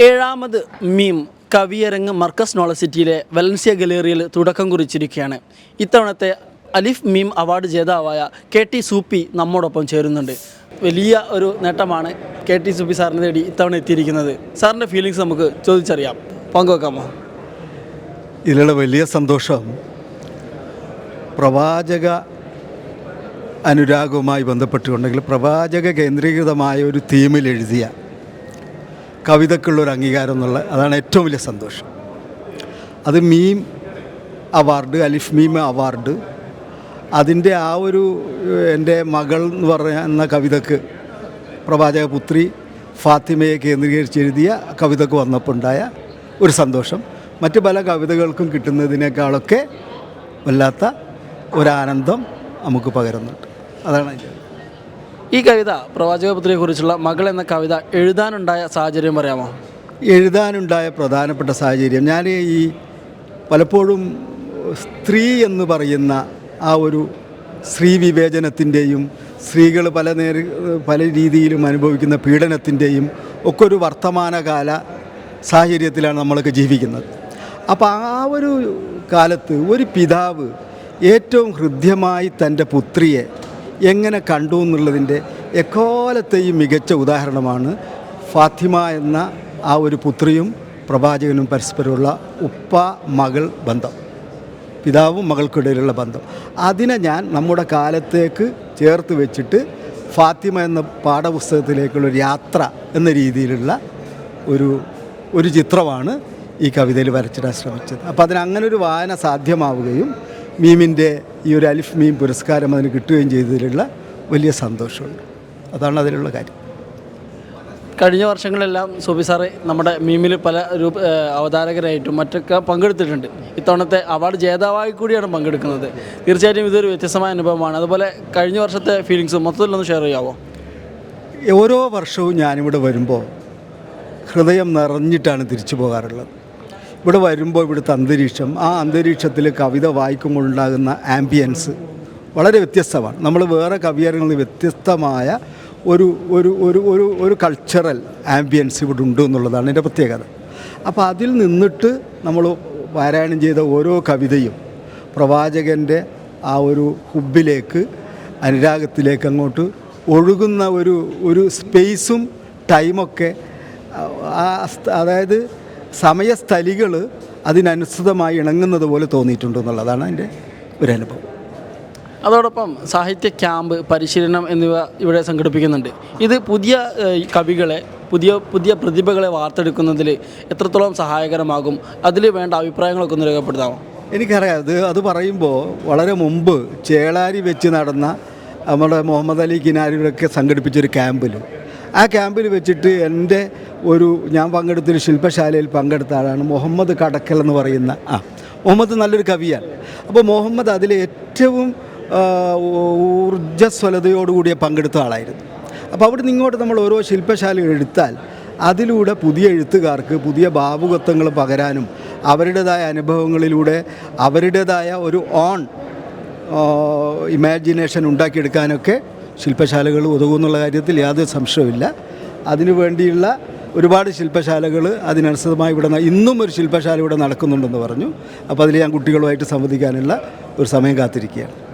ഏഴാമത് മീം കവിയരങ്ങ് മർക്കസ് നോളസിറ്റിയിലെ വലൻസിയ ഗലേറിയയിൽ തുടക്കം കുറിച്ചിരിക്കുകയാണ്. ഇത്തവണത്തെ അലിഫ് മീം അവാർഡ് ജേതാവായ കെ ടി സൂപ്പി നമ്മോടൊപ്പം ചേരുന്നുണ്ട്. വലിയ ഒരു നേട്ടമാണ് കെ ടി സൂപ്പി സാറിനെ തേടി ഇത്തവണ എത്തിയിരിക്കുന്നത്. സാറിന്റെ ഫീലിങ്സ് നമുക്ക് ചോദിച്ചറിയാം. പങ്കുവെക്കാമോ? ഇതിലുള്ള വലിയ സന്തോഷം പ്രവാചക അനുരാഗവുമായി ബന്ധപ്പെട്ടുകൊണ്ടെങ്കിൽ പ്രവാചക കേന്ദ്രീകൃതമായ ഒരു തീമിൽ എഴുതിയ കവിതക്കുള്ളൊരു അംഗീകാരം എന്നുള്ള അതാണ് ഏറ്റവും വലിയ സന്തോഷം. അത് മീം അവാർഡ് അലിഫ് മീം അവാർഡ് അതിന്റെ ആ ഒരു എന്റെ മകൾ എന്ന് പറയുന്ന കവിതക്ക് പ്രവാചക പുത്രി ഫാത്തിമയെ കേന്ദ്രീകരിച്ച് എഴുതിയ കവിതക്ക് വന്നപ്പോൾ ഉണ്ടായ ഒരു സന്തോഷം. മറ്റ് പല കവിതകൾക്കും കിട്ടുന്നതിനേക്കാളൊക്കെ വല്ലാത്ത ഒരാനന്ദം നമുക്ക് പകരുന്നുണ്ട്. അതാണ് ഈ കവിത പ്രവാചക പുത്രിയെക്കുറിച്ചുള്ള മകൾ എന്ന കവിത എഴുതാനുണ്ടായ സാഹചര്യം പറയാമോ എഴുതാനുണ്ടായ പ്രധാനപ്പെട്ട സാഹചര്യം. ഞാൻ ഈ പലപ്പോഴും സ്ത്രീ എന്ന് പറയുന്ന ആ ഒരു സ്ത്രീ വിവേചനത്തിന്റെയും സ്ത്രീകൾ പല നേര പല രീതിയിലും അനുഭവിക്കുന്ന പീഡനത്തിന്റെയും ഒക്കെ ഒരു വർത്തമാനകാല സാഹചര്യത്തിലാണ് നമ്മളൊക്കെ ജീവിക്കുന്നത്. അപ്പോൾ ആ ഒരു കാലത്ത് ഒരു പിതാവ് ഏറ്റവും ഹൃദ്യമായി തന്റെ പുത്രിയെ എങ്ങനെ കണ്ടു എന്നുള്ളതിന്റെ എക്കാലത്തെയും മികച്ച ഉദാഹരണമാണ് ഫാത്തിമ എന്ന ആ ഒരു പുത്രിയും പ്രവാചകനും പരസ്പരമുള്ള ഉപ്പ മകൾ ബന്ധം പിതാവും മകൾക്കിടയിലുള്ള ബന്ധം. അതിനെ ഞാൻ നമ്മുടെ കാലത്തേക്ക് ചേർത്ത് വെച്ചിട്ട് ഫാത്തിമ എന്ന പാഠപുസ്തകത്തിലേക്കുള്ളൊരു യാത്ര എന്ന രീതിയിലുള്ള ഒരു ഒരു ചിത്രമാണ് ഈ കവിതയിൽ വരച്ചിടാൻ ശ്രമിച്ചത്. അപ്പോൾ അതിന് അങ്ങനെ ഒരു വായന സാധ്യമാവുകയും മീമിന്റെ ഈ ഒരു അലിഫ് മീം പുരസ്കാരം അതിന് കിട്ടുകയും ചെയ്തതിലുള്ള വലിയ സന്തോഷമുണ്ട്. അതാണ് അതിലുള്ള കാര്യം. കഴിഞ്ഞ വർഷങ്ങളെല്ലാം സോബി സാറ് നമ്മുടെ മീമിൽ പല രൂപ അവതാരകരായിട്ടും മറ്റൊക്കെ പങ്കെടുത്തിട്ടുണ്ട്. ഇത്തവണത്തെ അവാർഡ് ജേതാവായി കൂടിയാണ് പങ്കെടുക്കുന്നത്. തീർച്ചയായിട്ടും ഇതൊരു വ്യത്യസ്തമായ അനുഭവമാണ്. അതുപോലെ കഴിഞ്ഞ വർഷത്തെ ഫീലിങ്സ് മൊത്തത്തിലൊന്ന് ഷെയർ ചെയ്യാമോ ഓരോ വർഷവും ഞാനിവിടെ വരുമ്പോൾ ഹൃദയം നിറഞ്ഞിട്ടാണ് തിരിച്ചു പോകാറുള്ളത്. ഇവിടെ വരുമ്പോൾ ഇവിടുത്തെ അന്തരീക്ഷം ആ അന്തരീക്ഷത്തിൽ കവിത വായിക്കുമ്പോൾ ഉണ്ടാകുന്ന ആംബിയൻസ് വളരെ വ്യത്യസ്തമാണ്. നമ്മൾ വേറെ കവിയരങ്ങളിൽ വ്യത്യസ്തമായ ഒരു ഒരു ഒരു ഒരു ഒരു കൾച്ചറൽ ആംബിയൻസ് ഇവിടെ ഉണ്ട് എന്നുള്ളതാണ് എന്റെ പ്രത്യേകത. അപ്പോൾ അതിൽ നിന്നിട്ട് നമ്മൾ പാരായണം ചെയ്ത ഓരോ കവിതയും പ്രവാചകന്റെ ആ ഒരു ഹുബിലേക്ക് അനുരാഗത്തിലേക്ക് അങ്ങോട്ട് ഒഴുകുന്ന ഒരു ഒരു സ്പേസും ടൈമൊക്കെ അതായത് സമയസ്ഥലികൾ അതിനനുസൃതമായി ഇണങ്ങുന്നത് പോലെ തോന്നിയിട്ടുണ്ട് എന്നുള്ളതാണ് എന്റെ ഒരു അനുഭവം. അതോടൊപ്പം സാഹിത്യ ക്യാമ്പ് പരിശീലനം എന്നിവ ഇവിടെ സംഘടിപ്പിക്കുന്നുണ്ട്. ഇത് പുതിയ കവികളെ പുതിയ പുതിയ പ്രതിഭകളെ വാർത്തെടുക്കുന്നതിൽ എത്രത്തോളം സഹായകരമാകും? അതിൽ വേണ്ട അഭിപ്രായങ്ങളൊക്കെ ഒന്ന് രേഖപ്പെടുത്താമോ? എനിക്കറിയാം. അത് അത് പറയുമ്പോൾ വളരെ മുമ്പ് ചേളാരി വെച്ച് നടന്ന നമ്മുടെ മുഹമ്മദ് അലി കിനാരികളൊക്കെ സംഘടിപ്പിച്ചൊരു ക്യാമ്പിൽ ആ ക്യാമ്പിൽ വെച്ചിട്ട് എന്റെ ഒരു ഞാൻ പങ്കെടുത്തൊരു ശില്പശാലയിൽ പങ്കെടുത്ത ആളാണ് മുഹമ്മദ് കടക്കൽ എന്ന് പറയുന്ന ആ മുഹമ്മദ് നല്ലൊരു കവിയാണ്. അപ്പോൾ മുഹമ്മദ് അതിൽ ഏറ്റവും ഊർജസ്വലതയോടുകൂടിയ പങ്കെടുത്ത ആളായിരുന്നു. അപ്പോൾ അവിടെ നിന്ന് ഇങ്ങോട്ട് നമ്മൾ ഓരോ ശില്പശാലകൾ എടുത്താൽ അതിലൂടെ പുതിയ എഴുത്തുകാർക്ക് പുതിയ ഭാവുകത്വങ്ങൾ പകരാനും അവരുടേതായ അനുഭവങ്ങളിലൂടെ അവരുടേതായ ഒരു ഓൺ ഇമാജിനേഷൻ ഉണ്ടാക്കിയെടുക്കാനൊക്കെ ശില്പശാലകൾ ഉതകുമെന്നുള്ള കാര്യത്തിൽ യാതൊരു സംശയവുമില്ല. അതിനു വേണ്ടിയുള്ള ഒരുപാട് ശില്പശാലകൾ അതിനനുസൃതമായി ഇവിടെ ഇന്നും ഒരു ശില്പശാല ഇവിടെ നടക്കുന്നുണ്ടെന്ന് പറഞ്ഞു. അപ്പോൾ അതിൽ ഞാൻ കുട്ടികളുമായിട്ട് സംവദിക്കാനുള്ള ഒരു സമയം കാത്തിരിക്കുകയാണ്.